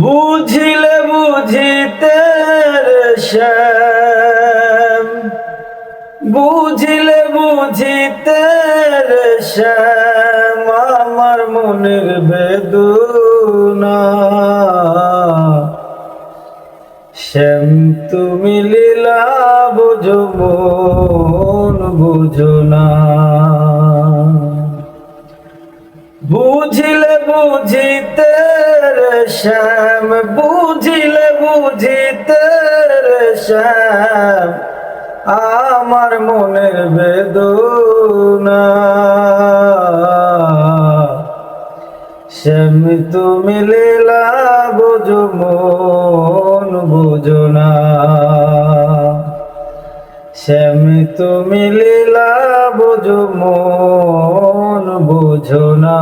বুঝিলে বুঝিতে শ্যাম। বুঝিলে বুঝিতে শ্যাম আমার মনের বেদনা। শ্যাম, তুমি লীলা বুঝো, মন বুঝো না। বুঝিলে বুঝিতে শ্যাম, বুঝিলে বুঝিতে রে শ্যাম, আমার মনের বেদনা। শ্যাম, তুমি লীলা বুঝো, মন বুঝো না। শ্যাম, তুমি লীলা বুঝো, মন বুঝো না।